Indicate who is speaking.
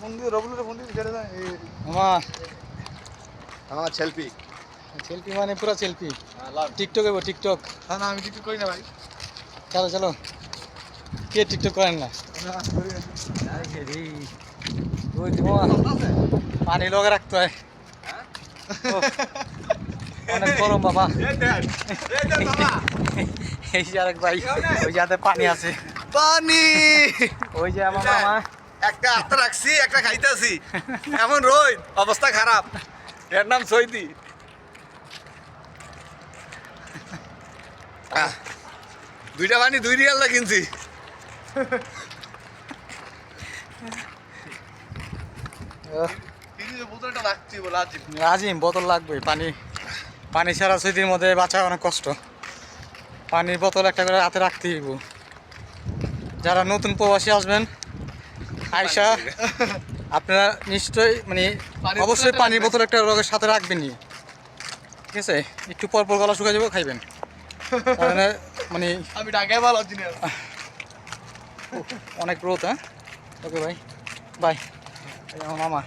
Speaker 1: Phone দিয়ে রবুলের phone দিয়ে ছেড়ে দেয় এই আমার সেলফি
Speaker 2: সেলফি মানে পুরো সেলফি টিকটক এবো টিকটক
Speaker 1: না না আমি কিছু করি না ভাই।
Speaker 2: চলো চলো। কে টিকটক করেন না? পানি লগে রাখতে হয়। ও, অনেক গরম বাবা। এই যে আরেক ভাই ওই যাতে পানি আছে।
Speaker 1: পানি।
Speaker 2: ওই যে আমার মামা।
Speaker 1: একটা হাতে রাখছি একটা খাইতেছি। এমন রোদ অবস্থা খারাপ। এর নাম সৈদি। দুইটা পানি দুই রিয়াল না কিনছি।
Speaker 2: আজিম বোতল লাগবে পানি পানি ছাড়া স্মৃতির মধ্যে বাঁচা অনেক কষ্ট। পানির বোতল একটা করে হাতে রাখতে যারা নতুন প্রবাসী আসবেন আয়সা আপনারা নিশ্চয়ই মানে অবশ্যই পানির বোতল একটা রোগের সাথে রাখবেনই। ঠিক আছে? একটু পর পর গলা শুকাই যাব খাইবেন। মানে
Speaker 1: আমি ঢাকায় ভালো
Speaker 2: অনেক রোদ হ্যাঁ? ওকে ভাই। বাই। আমার মামা।